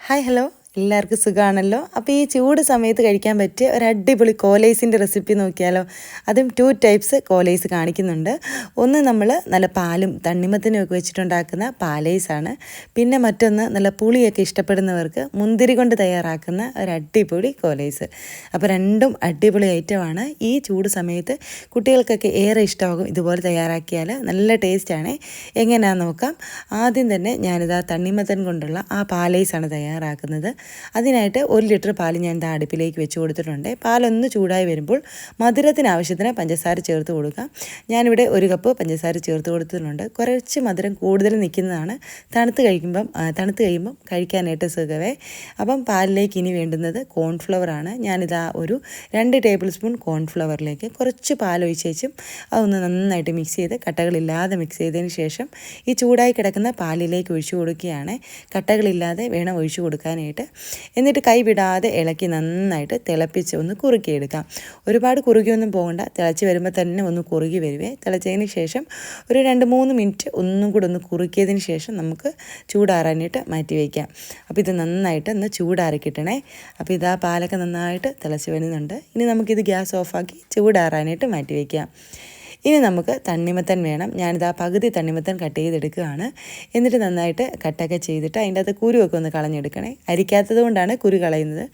Hi hello എല്ലാവർക്കും സുഖമാണല്ലോ അപ്പോൾ ഈ ചൂട് സമയത്ത് കഴിക്കാൻ പറ്റിയ ഒരു അടിപൊളി കോലൈസിന്റെ റെസിപ്പി നോക്കിയാലോ. അതും ടു ടൈപ്സ് കോലൈസ് കാണിക്കുന്നുണ്ട്. ഒന്ന് നമ്മൾ നല്ല പാലും തണ്ണിമത്തിനും ഒക്കെ വെച്ചിട്ടുണ്ടാക്കുന്ന പാലൈസാണ്. പിന്നെ മറ്റൊന്ന് നല്ല പുളിയൊക്കെ ഇഷ്ടപ്പെടുന്നവർക്ക് മുന്തിരി കൊണ്ട് തയ്യാറാക്കുന്ന ഒരു അടിപൊളി കോലൈസ്. അപ്പോൾ രണ്ടും അടിപൊളി ഐറ്റമാണ്. ഈ ചൂട് സമയത്ത് കുട്ടികൾക്കൊക്കെ ഏറെ ഇഷ്ടമാകും ഇതുപോലെ തയ്യാറാക്കിയാൽ. നല്ല ടേസ്റ്റാണ്. എങ്ങനെയാണെന്ന് നോക്കാം. ആദ്യം തന്നെ ഞാനിതാ തണ്ണിമത്തൻ കൊണ്ടുള്ള ആ പാലൈസാണ് തയ്യാറാക്കുന്നത്. അതിനായിട്ട് ഒരു ലിറ്റർ പാൽ ഞാൻ ഇതാ അടുപ്പിലേക്ക് വെച്ച് കൊടുത്തിട്ടുണ്ട്. പാലൊന്ന് ചൂടായി വരുമ്പോൾ മധുരത്തിന് ആവശ്യത്തിന് പഞ്ചസാര ചേർത്ത് കൊടുക്കാം. ഞാനിവിടെ ഒരു കപ്പ് പഞ്ചസാര ചേർത്ത് കൊടുത്തിട്ടുണ്ട്. കുറച്ച് മധുരം കൂടുതൽ നിൽക്കുന്നതാണ്. തണുത്ത് കഴിക്കുമ്പം തണുത്ത് കഴിയുമ്പം കഴിക്കാനായിട്ട് സുഖമേ അപ്പം പാലിലേക്ക് ഇനി വേണ്ടുന്നത് കോൺഫ്ലവറാണ്. ഞാനിതാ ഒരു രണ്ട് ടേബിൾ സ്പൂൺ കോൺഫ്ലവറിലേക്ക് കുറച്ച് പാലൊഴിച്ച് വെച്ചും അതൊന്ന് നന്നായിട്ട് മിക്സ് ചെയ്ത് കട്ടകളില്ലാതെ മിക്സ് ചെയ്തതിന് ശേഷം ഈ ചൂടായി കിടക്കുന്ന പാലിലേക്ക് ഒഴിച്ചു കൊടുക്കുകയാണ്. കട്ടകളില്ലാതെ വേണം ഒഴിച്ചു കൊടുക്കാനായിട്ട്. എന്നിട്ട് കൈ വിടാതെ ഇളക്കി നന്നായിട്ട് തിളപ്പിച്ച് ഒന്ന് കുറുക്കിയെടുക്കാം. ഒരുപാട് കുറുകിയൊന്നും പോകണ്ട. തിളച്ച് വരുമ്പോൾ തന്നെ ഒന്ന് കുറുകി വരുവേ. തിളച്ചതിന് ശേഷം ഒരു രണ്ട് മൂന്ന് മിനിറ്റ് ഒന്നും കൂടെ ഒന്ന് കുറുക്കിയതിന് ശേഷം നമുക്ക് ചൂടാറാനായിട്ട് മാറ്റി വയ്ക്കാം അപ്പോൾ ഇത് നന്നായിട്ട് ഒന്ന് ചൂടാറി കിട്ടണേ. അപ്പോൾ ഇതാ പാലൊക്കെ നന്നായിട്ട് തിളച്ച് വരുന്നുണ്ട്. ഇനി നമുക്കിത് ഗ്യാസ് ഓഫാക്കി ചൂടാറാനായിട്ട് മാറ്റി വയ്ക്കാം ഇനി നമുക്ക് തണ്ണിമത്തൻ വേണം. ഞാനിത് ആ പകുതി തണ്ണിമത്തൻ കട്ട് ചെയ്തെടുക്കുകയാണ്. എന്നിട്ട് നന്നായിട്ട് കട്ടൊക്കെ ചെയ്തിട്ട് അതിന്റെ അകത്ത് കുരുവൊക്കെ ഒന്ന് കളഞ്ഞെടുക്കണേ. അരിക്കാത്തത് കൊണ്ടാണ് കുരു കളയുന്നത്.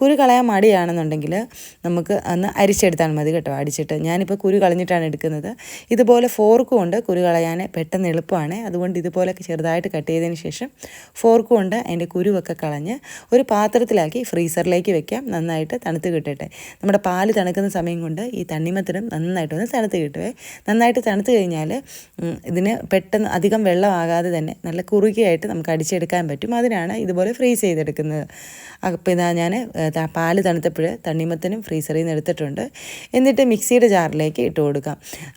കുരു കളയാൻ മടിയാണെന്നുണ്ടെങ്കിൽ നമുക്ക് അന്ന് അരിച്ചെടുത്താൽ മതി കേട്ടോ അടിച്ചിട്ട്. ഞാനിപ്പോൾ കുരു കളഞ്ഞിട്ടാണ് എടുക്കുന്നത്. ഇതുപോലെ ഫോർക്ക് കൊണ്ട് കുരു കളയാൻ പെട്ടെന്ന് എളുപ്പമാണ്. അതുകൊണ്ട് ഇതുപോലൊക്കെ ചെറുതായിട്ട് കട്ട് ചെയ്തതിന് ശേഷം ഫോർക്ക് കൊണ്ട് അതിന്റെ കുരുവൊക്കെ കളഞ്ഞ് ഒരു പാത്രത്തിലാക്കി ഫ്രീസറിലേക്ക് വെക്കാം. നന്നായിട്ട് തണുത്ത് കിട്ടട്ടെ. നമ്മുടെ പാൽ തണുക്കുന്ന സമയം കൊണ്ട് ഈ തണ്ണിമത്തനും നന്നായിട്ടൊന്ന് തണുത്ത് കിട്ടുവേ. നന്നായിട്ട് തണുത്ത് കഴിഞ്ഞാൽ ഇതിന് പെട്ടെന്ന് അധികം വെള്ളമാകാതെ തന്നെ നല്ല കുറുകിയായിട്ട് നമുക്ക് അടിച്ചെടുക്കാൻ പറ്റും. അതിനാണ് ഇതുപോലെ ഫ്രീസ് ചെയ്തെടുക്കുന്നത്. അപ്പോൾ ഇതാ ഞാൻ പാൽ തണുത്തപ്പോൾ തണ്ണിമത്തനും ഫ്രീസറിൽ നിന്ന് എടുത്തിട്ടുണ്ട്. എന്നിട്ട് മിക്സിയുടെ ജാറിലേക്ക് ഇട്ട് കൊടുക്കാം.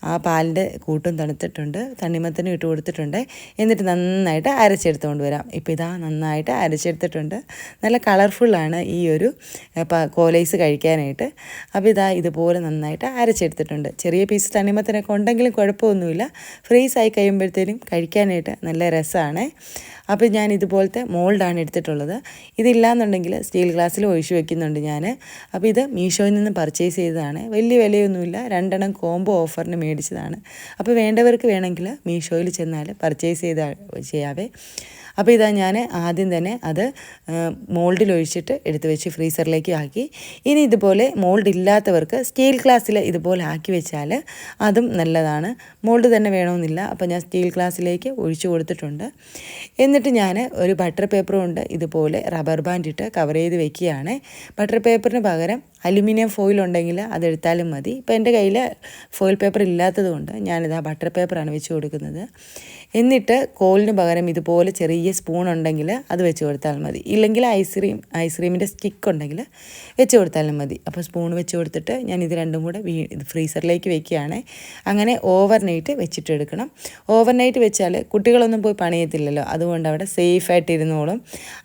ആ പാലിന്റെ കൂട്ടും തണുത്തിട്ടുണ്ട് തണ്ണിമത്തനും ഇട്ട് കൊടുത്തിട്ടുണ്ട്. എന്നിട്ട് നന്നായിട്ട് അരച്ചെടുത്തുകൊണ്ട് വരാം. ഇപ്പോൾ ഇതാ നന്നായിട്ട് അരച്ചെടുത്തിട്ടുണ്ട്. നല്ല കളർഫുള്ളാണ് ഈ ഒരു കോലൈസ് കഴിക്കാനായിട്ട്. അപ്പോൾ ഇതാ ഇതുപോലെ നന്നായിട്ട് അരച്ചെടുത്തിട്ടുണ്ട്. ചെറിയ പീസ് തണ്ണിമത്തനൊക്കെ ഉണ്ടെങ്കിലും കുഴപ്പമൊന്നുമില്ല. ഫ്രീസ് ആയി കഴിയുമ്പോഴത്തേനും കഴിക്കാനായിട്ട് നല്ല രസമാണ്. അപ്പോൾ ഞാൻ ഇതുപോലത്തെ മോൾഡാണ് എടുത്തിട്ടുള്ളത്. ഇതില്ലാന്നുണ്ടെങ്കിൽ സ്റ്റീൽ ഗ്ലാസ്സിൽ ഒഴിച്ചു വെക്കുന്നുണ്ട് ഞാൻ അപ്പോൾ ഇത് മീഷോയിൽ നിന്ന് പർച്ചേസ് ചെയ്തതാണ്. വലിയ വിലയൊന്നുമില്ല. രണ്ടെണ്ണം കോംബോ ഓഫറിന് മേടിച്ചതാണ്. അപ്പോൾ വേണ്ടവർക്ക് വേണമെങ്കിൽ മീഷോയിൽ ചെന്നാൽ പർച്ചേസ് ചെയ്ത ചെയ്യാവേ. അപ്പോൾ ഇതാ ഞാൻ ആദ്യം തന്നെ അത് മോൾഡിൽ ഒഴിച്ചിട്ട് എടുത്ത് വെച്ച് ഫ്രീസറിലേക്ക് ആക്കി. ഇനി ഇതുപോലെ മോൾഡ് ഇല്ലാത്തവർക്ക് സ്റ്റീൽ ഗ്ലാസ്സിൽ ഇതുപോലെ ആക്കി വെച്ചാൽ അതും നല്ലതാണ്. മോൾഡ് തന്നെ വേണമെന്നില്ല. അപ്പോൾ ഞാൻ സ്റ്റീൽ ഗ്ലാസ്സിലേക്ക് ഒഴിച്ചു കൊടുത്തിട്ടുണ്ട്. എന്നിട്ട് ഞാൻ ഒരു ബട്ടർ പേപ്പർ കൊണ്ട് ഇതുപോലെ റബ്ബർ ബാൻഡ് ഇട്ട് കവർ ചെയ്ത് വെക്കുകയാണ്. ബട്ടർ പേപ്പറിന് പകരം അലുമിനിയം ഫോയിൽ ഉണ്ടെങ്കിൽ അതെടുത്താലും മതി. ഇപ്പോൾ എന്റെ കയ്യിൽ ഫോയിൽ പേപ്പർ ഇല്ലാത്തത് കൊണ്ട് ഞാനിതാ ബട്ടർ പേപ്പറാണ് വെച്ച് കൊടുക്കുന്നത്. എന്നിട്ട് കോലിന് പകരം ഇതുപോലെ ചെറിയ സ്പൂൺ ഉണ്ടെങ്കിൽ അത് വെച്ച് കൊടുത്താൽ മതി. ഇല്ലെങ്കിൽ ഐസ്ക്രീം ഐസ്ക്രീമിന്റെ സ്റ്റിക്ക് ഉണ്ടെങ്കിൽ വെച്ച് കൊടുത്താലും മതി. അപ്പോൾ സ്പൂൺ വെച്ച് കൊടുത്തിട്ട് ഞാൻ ഇത് രണ്ടും കൂടെ വീ ഇത് ഫ്രീസറിലേക്ക് വെക്കുകയാണ്. അങ്ങനെ ഓവർ നൈറ്റ് വെച്ചിട്ട് എടുക്കണം. ഓവർ നൈറ്റ് വെച്ചാൽ കുട്ടികളൊന്നും പോയി പണിയത്തില്ലല്ലോ. അതുകൊണ്ട് അവിടെ സേഫായിട്ട് ഇരുന്നോളും.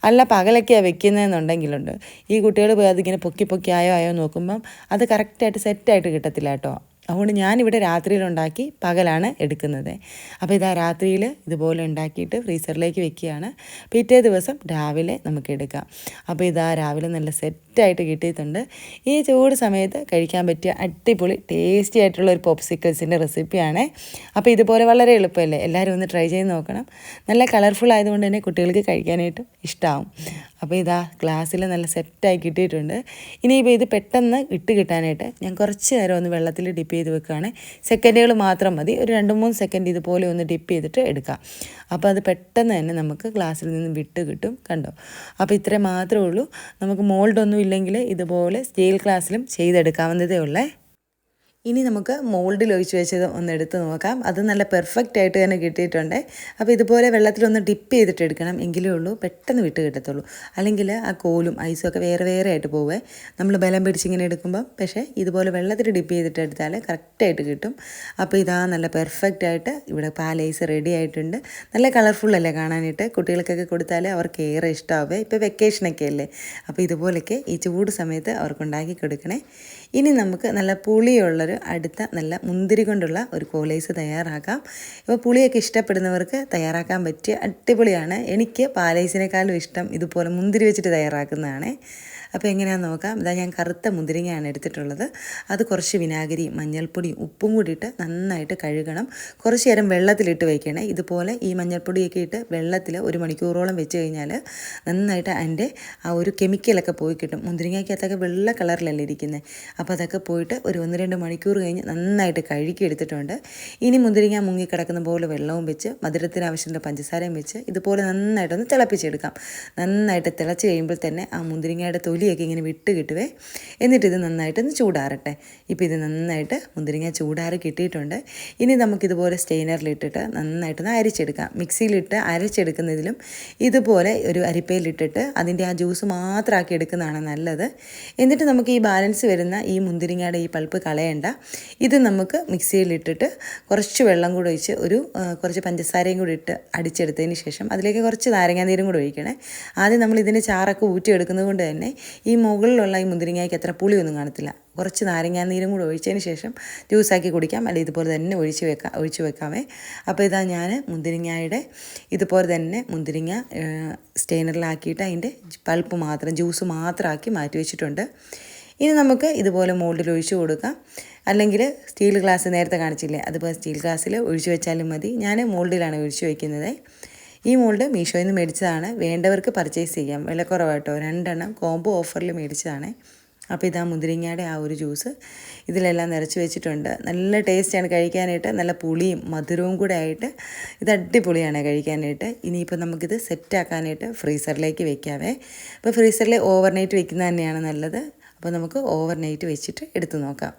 അല്ല പകലൊക്കെയാണ് വെക്കുന്നതെന്നുണ്ടെങ്കിലുണ്ട് ഈ കുട്ടികൾ പോയി അതിങ്ങനെ പൊക്കി പൊക്കി ആയോ ആയോ നോക്കുമ്പം അത് കറക്റ്റായിട്ട് സെറ്റായിട്ട് കിട്ടത്തില്ല കേട്ടോ. അതുകൊണ്ട് ഞാനിവിടെ രാത്രിയിലുണ്ടാക്കി പകലാണ് എടുക്കുന്നത്. അപ്പോൾ ഇതാ രാത്രിയിൽ ഇതുപോലെ ഉണ്ടാക്കിയിട്ട് ഫ്രീസറിലേക്ക് വെക്കുകയാണ്. പിറ്റേ ദിവസം രാവിലെ നമുക്ക് എടുക്കാം. അപ്പോൾ ഇതാ രാവിലെ നല്ല സെറ്റായിട്ട് കിട്ടിയിട്ടുണ്ട്. ഈ ചൂട് സമയത്ത് കഴിക്കാൻ പറ്റിയ അടിപൊളി ടേസ്റ്റി ആയിട്ടുള്ള ഒരു പോപ്സിക്കിൾസിന്റെ റെസിപ്പിയാണ് അപ്പോൾ ഇതുപോലെ വളരെ എളുപ്പമല്ലേ? എല്ലാവരും ഒന്ന് ട്രൈ ചെയ്ത് നോക്കണം. നല്ല കളർഫുൾ ആയതുകൊണ്ട് തന്നെ കുട്ടികൾക്ക് കഴിക്കാനായിട്ടും ഇഷ്ടമാവും അപ്പോൾ ഇതാ ഗ്ലാസ്സിൽ നല്ല സെറ്റായി കിട്ടിയിട്ടുണ്ട്. ഇനിയിപ്പോൾ ഇത് പെട്ടെന്ന് ഇട്ട് കിട്ടാനായിട്ട് ഞാൻ കുറച്ച് നേരം ഒന്ന് വെള്ളത്തിൽ ഡിപ്പ് ചെയ്ത് വെക്കുകയാണ്. സെക്കൻഡുകൾ മാത്രം മതി. ഒരു രണ്ട് മൂന്ന് സെക്കൻഡ് ഇതുപോലെ ഒന്ന് ഡിപ്പ് ചെയ്തിട്ട് എടുക്കാം. അപ്പോൾ അത് പെട്ടെന്ന് തന്നെ നമുക്ക് ഗ്ലാസ്സിൽ നിന്ന് വിട്ട് കിട്ടും. കണ്ടോ? അപ്പോൾ ഇത്രേ മാത്രമേ ഉള്ളൂ. നമുക്ക് മോൾഡൊന്നും ഇല്ലെങ്കിൽ ഇതുപോലെ സ്റ്റീൽ ഗ്ലാസ്സിലും ചെയ്തെടുക്കാവുന്നതേ ഉള്ളേ. ഇനി നമുക്ക് മോൾഡിൽ ഒഴിച്ച് വെച്ചത് ഒന്ന് എടുത്ത് നോക്കാം. അത് നല്ല പെർഫെക്റ്റ് ആയിട്ട് തന്നെ കിട്ടിയിട്ടുണ്ട്. അപ്പോൾ ഇതുപോലെ വെള്ളത്തിലൊന്ന് ഡിപ്പ് ചെയ്തിട്ട് എടുക്കണം എങ്കിലേ ഉള്ളൂ. പെട്ടെന്ന് വിട്ട് കിട്ടത്തുള്ളൂ. അല്ലെങ്കിൽ ആ കോലും ഐസും ഒക്കെ വേറെ വേറെ ആയിട്ട് പോവേ. നമ്മൾ ബലം പിടിച്ചിങ്ങനെ എടുക്കുമ്പം പക്ഷേ ഇതുപോലെ വെള്ളത്തിൽ ഡിപ്പ് ചെയ്തിട്ട് എടുത്താൽ കറക്റ്റായിട്ട് കിട്ടും. അപ്പോൾ ഇതാ നല്ല പെർഫെക്റ്റ് ആയിട്ട് ഇവിടെ പാൽ ഐസ് റെഡി ആയിട്ടുണ്ട്. നല്ല കളർഫുൾ അല്ലേ കാണാനായിട്ട്? കുട്ടികൾക്കൊക്കെ കൊടുത്താൽ അവർക്ക് ഏറെ ഇഷ്ടമാവേ ഇപ്പോൾ വെക്കേഷനൊക്കെ അല്ലേ? അപ്പോൾ ഇതുപോലൊക്കെ ഈ ചൂട് സമയത്ത് അവർക്ക് ഉണ്ടാക്കി കൊടുക്കണേ. ഇനി നമുക്ക് നല്ല പുളിയുള്ളൊരു അടുത്ത നല്ല മുന്തിരി കൊണ്ടുള്ള ഒരു കോലൈസ് തയ്യാറാക്കാം. ഇപ്പോൾ പുളിയൊക്കെ ഇഷ്ടപ്പെടുന്നവർക്ക് തയ്യാറാക്കാൻ പറ്റിയ അടിപൊളിയാണ്. എനിക്ക് പാലൈസിനേക്കാളും ഇഷ്ടം ഇതുപോലെ മുന്തിരി വെച്ചിട്ട് തയ്യാറാക്കുന്നതാണ്. അപ്പോൾ എങ്ങനെയാണെന്ന് നോക്കാം. ഇതാ ഞാൻ കറുത്ത മുന്തിരിങ്ങയാണ് എടുത്തിട്ടുള്ളത്. അത് കുറച്ച് വിനാഗിരി മഞ്ഞൾപ്പൊടി ഉപ്പും കൂടി ഇട്ട് നന്നായിട്ട് കഴുകണം. കുറച്ച് നേരം വെള്ളത്തിലിട്ട് വയ്ക്കണേ. ഇതുപോലെ ഈ മഞ്ഞൾപ്പൊടിയൊക്കെ ഇട്ട് വെള്ളത്തിൽ ഒരു മണിക്കൂറോളം വെച്ച് കഴിഞ്ഞാൽ നന്നായിട്ട് അതിന്റെ ആ ഒരു കെമിക്കലൊക്കെ പോയി കിട്ടും. മുന്തിരിങ്ങയ്ക്കകത്തൊക്കെ വെള്ള കളറിലല്ലേ ഇരിക്കുന്നത് അപ്പോൾ അതൊക്കെ പോയിട്ട് ഒരു ഒന്ന് രണ്ട് മണിക്കൂർ കഴിഞ്ഞ് നന്നായിട്ട് കഴുകി എടുത്തിട്ടുണ്ട്. ഇനി മുന്തിരിങ്ങ മുങ്ങിക്കിടക്കുന്ന പോലെ വെള്ളവും വെച്ച് മധുരത്തിന് ആവശ്യമുള്ള പഞ്ചസാരയും വെച്ച് ഇതുപോലെ നന്നായിട്ടൊന്ന് തിളപ്പിച്ചെടുക്കാം. നന്നായിട്ട് തിളച്ച് കഴിയുമ്പോൾ തന്നെ ആ മുന്തിരിങ്ങയുടെ തൊലിയൊക്കെ ഇങ്ങനെ വിട്ട് കിട്ടുവേ. എന്നിട്ട് ഇത് നന്നായിട്ടൊന്ന് ചൂടാറട്ടെ. ഇപ്പോൾ ഇത് നന്നായിട്ട് മുന്തിരിങ്ങ ചൂടാറി കിട്ടിയിട്ടുണ്ട്. ഇനി നമുക്കിതുപോലെ സ്റ്റെയിനറിലിട്ടിട്ട് നന്നായിട്ടൊന്ന് അരിച്ചെടുക്കാം. മിക്സിയിലിട്ട് അരച്ചെടുക്കുന്നതിലും ഇതുപോലെ ഒരു അരിപ്പയിലിട്ടിട്ട് അതിന്റെ ആ ജ്യൂസ് മാത്രമാക്കി എടുക്കുന്നതാണ് നല്ലത്. എന്നിട്ട് നമുക്ക് ഈ ബാലൻസ് വരുന്ന ഈ മുന്തിരിങ്ങയുടെ ഈ പൾപ്പ് കളയണ്ട. ഇത് നമുക്ക് മിക്സിയിലിട്ടിട്ട് കുറച്ച് വെള്ളം കൂടെ ഒഴിച്ച് ഒരു കുറച്ച് പഞ്ചസാരയും കൂടി ഇട്ട് അടിച്ചെടുത്തതിന് ശേഷം അതിലേക്ക് കുറച്ച് നാരങ്ങാനീരും കൂടെ ഒഴിക്കണേ. ആദ്യം നമ്മൾ ഇതിന്റെ ചാറൊക്കെ ഊറ്റിയെടുക്കുന്നത് കൊണ്ട് തന്നെ ഈ മുകളിലുള്ള ഈ മുന്തിരിങ്ങയ്ക്ക് അത്ര പുളിയൊന്നും കാണത്തില്ല. കുറച്ച് നാരങ്ങാനീരും കൂടെ ഒഴിച്ചതിന് ശേഷം ജ്യൂസാക്കി കുടിക്കാം. അല്ലെങ്കിൽ ഇതുപോലെ തന്നെ ഒഴിച്ച് വെക്കാം ഒഴിച്ച് വെക്കാമേ അപ്പോൾ ഇതാ ഞാൻ മുന്തിരിങ്ങയുടെ ഇതുപോലെ തന്നെ മുന്തിരിങ്ങ സ്റ്റെയിനറിലാക്കിയിട്ട് അതിന്റെ പൾപ്പ് മാത്രം ജ്യൂസ് മാത്രമാക്കി മാറ്റി വെച്ചിട്ടുണ്ട്. ഇനി നമുക്ക് ഇതുപോലെ മോൾഡിൽ ഒഴിച്ച് കൊടുക്കാം. അല്ലെങ്കിൽ സ്റ്റീൽ ഗ്ലാസ് നേരത്തെ കാണിച്ചില്ലേ അതുപോലെ സ്റ്റീൽ ഗ്ലാസ്സിൽ ഒഴിച്ച് വെച്ചാലും മതി. ഞാൻ മോൾഡിലാണ് ഒഴിച്ച് വയ്ക്കുന്നത് ഈ മോൾഡ് മീഷോയിൽ നിന്ന് മേടിച്ചതാണ്. വേണ്ടവർക്ക് പർച്ചേസ് ചെയ്യാം. വിലക്കുറവായിട്ടോ? രണ്ടെണ്ണം കോംബോ ഓഫറിൽ മേടിച്ചതാണ്. അപ്പോൾ ഇതാ മുന്തിരിങ്ങയുടെ ആ ഒരു ജ്യൂസ് ഇതിലെല്ലാം നിറച്ച് വെച്ചിട്ടുണ്ട്. നല്ല ടേസ്റ്റാണ് കഴിക്കാനായിട്ട്. നല്ല പുളിയും മധുരവും കൂടെ ആയിട്ട്. ഇത് അടിപൊളിയാണ് കഴിക്കാനായിട്ട്. ഇനിയിപ്പോൾ നമുക്കിത് സെറ്റാക്കാനായിട്ട് ഫ്രീസറിലേക്ക് വെക്കാവേ. അപ്പോൾ ഫ്രീസറിൽ ഓവർനൈറ്റ് വെക്കുന്നത് തന്നെയാണ് നല്ലത്. അപ്പോൾ നമുക്ക് ഓവർനൈറ്റ് വെച്ചിട്ട് എടുത്തു നോക്കാം.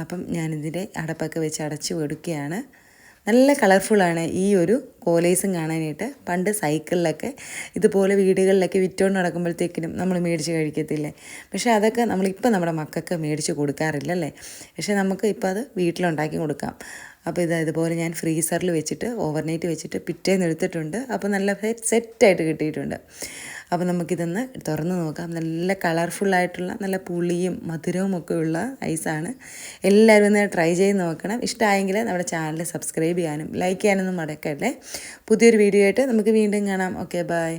അപ്പം ഞാനിതിന്റെ അടപ്പൊക്കെ വെച്ച് അടച്ചു കൊടുക്കുകയാണ്. നല്ല കളർഫുള്ളാണ് ഈ ഒരു കോലേസും കാണാനായിട്ട് പണ്ട് സൈക്കിളിലൊക്കെ ഇതുപോലെ വീടുകളിലൊക്കെ വിറ്റോണ്ട് നടക്കുമ്പോഴത്തേക്കിനും നമ്മൾ മേടിച്ച് കഴിക്കത്തില്ലേ? പക്ഷേ അതൊക്കെ നമ്മളിപ്പോൾ നമ്മുടെ മക്കൾക്ക് മേടിച്ച് കൊടുക്കാറില്ലല്ലേ? പക്ഷേ നമുക്ക് ഇപ്പോൾ അത് വീട്ടിലുണ്ടാക്കി കൊടുക്കാം. അപ്പോൾ ഇത് ഇതുപോലെ ഞാൻ ഫ്രീസറിൽ വെച്ചിട്ട് ഓവർനൈറ്റ് വെച്ചിട്ട് പിറ്റേന്ന് എടുത്തിട്ടുണ്ട്. അപ്പോൾ നല്ല സെറ്റായിട്ട് കിട്ടിയിട്ടുണ്ട്. അപ്പോൾ നമുക്കിതൊന്ന് തുറന്ന് നോക്കാം. നല്ല കളർഫുള്ളായിട്ടുള്ള നല്ല പുളിയും മധുരവും ഒക്കെ ഉള്ള ഐസാണ് എല്ലാവരും ഒന്ന് ട്രൈ ചെയ്ത് നോക്കണം. ഇഷ്ടമായെങ്കിൽ നമ്മുടെ ചാനൽ സബ്സ്ക്രൈബ് ചെയ്യാനും ലൈക്ക് ചെയ്യാനൊന്നും മടക്കല്ലേ പുതിയൊരു വീഡിയോ ആയിട്ട് നമുക്ക് വീണ്ടും കാണാം. Okay bye